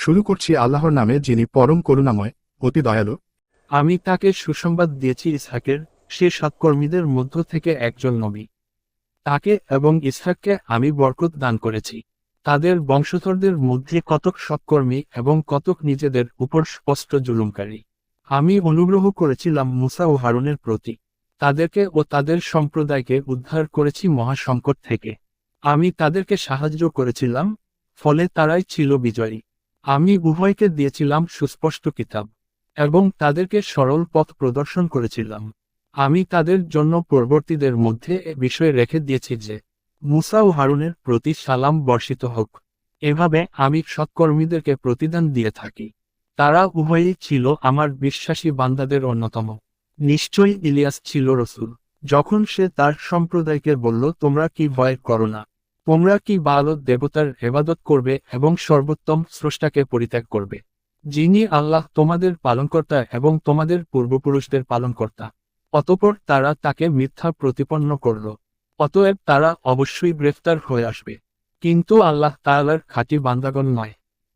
শুরু করছি আল্লাহর নামে যিনি পরম করুণাময়, অতি দয়ালু। আমি তাকে সুসংবাদ দিয়েছি ইসহাকের, সে সৎকর্মীদের মধ্য থেকে একজন নবী। তাকে এবং ইসহাককে আমি বরকত দান করেছি। তাদের বংশধরদের মধ্যে কতক সৎকর্মী এবং কতক নিজেদের উপর স্পষ্ট জুলুমকারী। আমি অনুগ্রহ করেছিলাম মুসা ও হারুনের প্রতি। তাদেরকে ও তাদের সম্প্রদায়কে উদ্ধার করেছি মহাসংকট থেকে। আমি তাদেরকে সাহায্য করেছিলাম, ফলে তারাই ছিল বিজয়ী। আমি উভয়কে দিয়েছিলাম সুস্পষ্ট কিতাব, এবং তাদেরকে সরল পথ প্রদর্শন করেছিলাম। আমি তাদের জন্য পরবর্তীদের মধ্যে এ বিষয়ে রেখে দিয়েছি যে, মুসা ও হারুনের প্রতি সালাম বর্ষিত হোক। এভাবে আমি সৎকর্মীদেরকে প্রতিদান দিয়ে থাকি। তারা উভয়ই ছিল আমার বিশ্বাসী বান্দাদের অন্যতম। নিশ্চয়ই ইলিয়াস ছিল রসুল। যখন সে তার সম্প্রদায়কে বলল, তোমরা কি ভয় করো না? তোমরা কি বালত দেবতার হেবাদত করবে এবং সর্বোত্তম স্রষ্টাকে পরিত্যাগ করবে? যিনি আল্লাহ তোমাদের পালনকর্তা এবং তোমাদের পূর্বপুরুষদের পালনকর্তা। অতপর তারা তাকে মিথ্যা প্রতিপন্ন করল। অতএব তারা অবশ্যই গ্রেফতার হয়ে আসবে। কিন্তু আল্লাহ তাআলার খাঁটি বান্দাগণ নয়।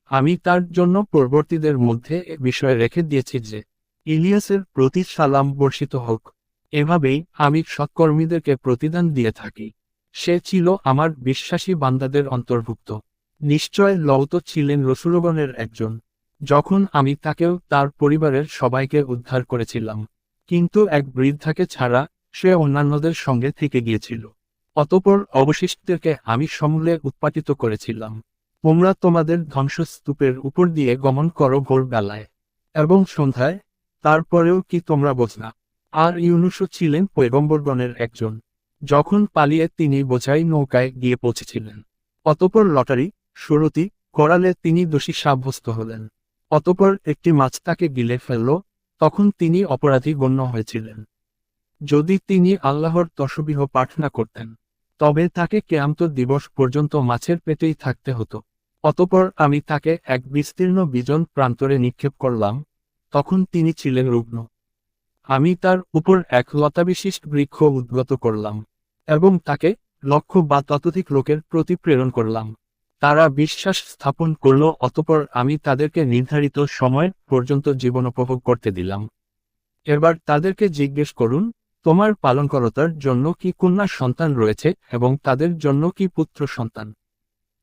আমি তার জন্য পরবর্তীদের মধ্যে এ বিষয়ে রেখে দিয়েছি যে, ইলিয়াসের প্রতি সালাম বর্ষিত হোক। এভাবেই আমি সৎকর্মীদেরকে প্রতিদান দিয়ে থাকি। সে ছিল আমার বিশ্বাসী বান্দাদের অন্তর্ভুক্ত। নিশ্চয় লৌত ছিলেন রসুলগণের একজন। যখন আমি তাকেও তার পরিবারের সবাইকে উদ্ধার করেছিলাম। কিন্তু এক বৃদ্ধাকে ছাড়া সে অন্যান্যদের সঙ্গে থেকে গিয়েছিল। অতপর অবশিষ্টদেরকে আমি সমূলে উৎপাটিত করেছিলাম। তোমরা তোমাদের ধ্বংসস্তূপের উপর দিয়ে গমন করো ভোরবেলায়। এবং সন্ধ্যায়, তারপরেও কি তোমরা বোঝনা আর ইউনুসও ছিলেন পৈগম্বরগণের একজন। যখন পালিয়ে তিনি বোঝাই নৌকায় গিয়ে পৌঁছেছিলেন। অতপর লটারি, সুরতি, করালে তিনি দোষী সাব্যস্ত হলেন। অতপর একটি মাছ তাকে গিলে ফেলল, তখন তিনি অপরাধী গণ্য হয়েছিলেন। যদি তিনি আল্লাহর তসবিহ পাঠ না করতেন, তবে তাকে কেয়ামত দিবস পর্যন্ত মাছের পেটেই থাকতে হতো। অতপর আমি তাকে এক বিস্তীর্ণ বিজন প্রান্তরে নিক্ষেপ করলাম, তখন তিনি ছিলেন রুগ্ন। আমি তার উপর এক লতাবিশিষ্ট বৃক্ষ উদ্গত করলাম, এবং তাকে লক্ষ বা ততোধিক লোকের প্রতি প্রেরণ করলাম। তারা বিশ্বাস স্থাপন করল, অতপর আমি তাদেরকে নির্ধারিত সময় পর্যন্ত জীবন উপভোগ করতে দিলাম। এবার তাদেরকে জিজ্ঞেস করুন, তোমার পালনকরতার জন্য কি কন্যা সন্তান রয়েছে, এবং তাদের জন্য কি পুত্র সন্তান?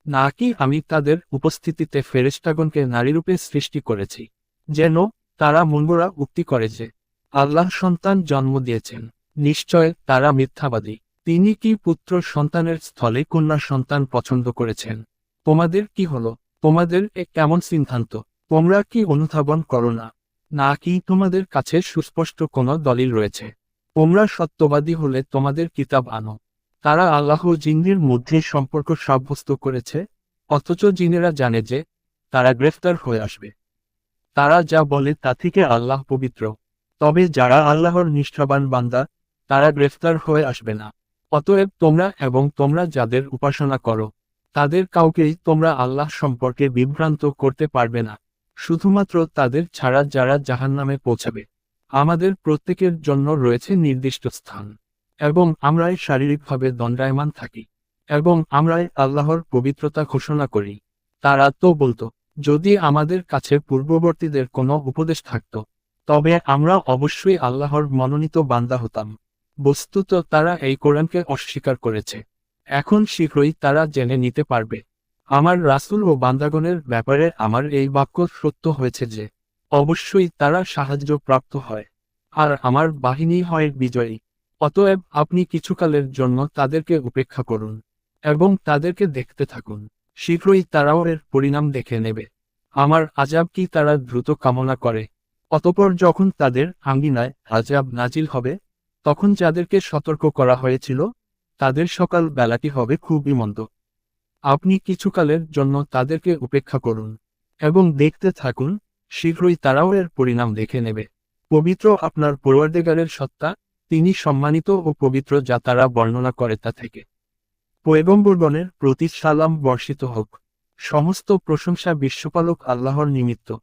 নাকি আমি তাদের উপস্থিতিতে ফেরেস্টাগণকে নারীরূপে সৃষ্টি করেছি, যেন তারা মুনগোরা উক্তি করে যে আল্লাহ সন্তান জন্ম দিয়েছেন। নিশ্চয় তারা মিথ্যাবাদী। তিনি কি পুত্র সন্তানের স্থলে কন্যা সন্তান পছন্দ করেছেন? তোমাদের কি হলো? তোমাদের এ কেমন সিদ্ধান্ত? তোমরা কি অনুধাবন করো না? নাকি তোমাদের কাছে সুস্পষ্ট কোনো দলিল রয়েছে? তোমরা সত্যবাদী হলে তোমাদের কিতাব আনো। তারা আল্লাহ জিন্দির মধ্যে সম্পর্ক সাব্যস্ত করেছে, অথচ জিনেরা জানে যে তারা গ্রেফতার হয়ে আসবে। তারা যা বলে তা থেকে আল্লাহ পবিত্র। তবে যারা আল্লাহর নিষ্ঠাবান বান্দা, তারা গ্রেফতার হয়ে আসবে না। অতএব তোমরা এবং তোমরা যাদের উপাসনা করো, তাদের কাউকেই তোমরা আল্লাহ সম্পর্কে বিভ্রান্ত করতে পারবে না। শুধুমাত্র তাদের ছাড়া যারা জাহান্নামে পৌঁছাবে। আমাদের প্রত্যেকের জন্য রয়েছে নির্দিষ্ট স্থান। এবং আমরাই শারীরিকভাবে দণ্ডায়মান থাকি। এবং আমরাই আল্লাহর পবিত্রতা ঘোষণা করি। তারা তো বলতো, যদি আমাদের কাছে পূর্ববর্তীদের কোনো উপদেশ থাকত তবে আমরা অবশ্যই আল্লাহর মনোনীত বান্দা হতাম। বস্তুত তারা এই কোরআনকে অস্বীকার করেছে। এখন শীঘ্রই তারা জেনে নিতে পারবে। আমার রাসূল ও বান্দাগণের ব্যাপারে আমার এই বাক্য সত্য হয়েছে যে, অবশ্যই তারা সাহায্য প্রাপ্ত হয়। আর আমার বাহিনী হয় বিজয়ী। অতএব আপনি কিছুকালের জন্য তাদেরকে উপেক্ষা করুন এবং তাদেরকে দেখতে থাকুন। শীঘ্রই তারাও এর পরিণাম দেখে নেবে। আমার আজাব কি তারা দ্রুত কামনা করে? অতপর যখন তাদের আঙ্গিনায় আজাব নাজিল হবে, তখন যাদেরকে সতর্ক করা হয়েছিল, তাদের সকাল বেলাটি হবে খুবই মন্দ। আপনি কিছুকালের জন্য তাদেরকে উপেক্ষা করুন এবং দেখতে থাকুন, শীঘ্রই তারাও এর পরিণাম দেখে নেবে। পবিত্র আপনার পূর্বাধিকারের সত্তা, তিনি সম্মানিত ও পবিত্র যা তারা বর্ণনা করে তা থেকে। পয়গম্বরগণের প্রতি সালাম বর্ষিত হোক। সমস্ত প্রশংসা বিশ্বপালক আল্লাহর নিমিত্ত।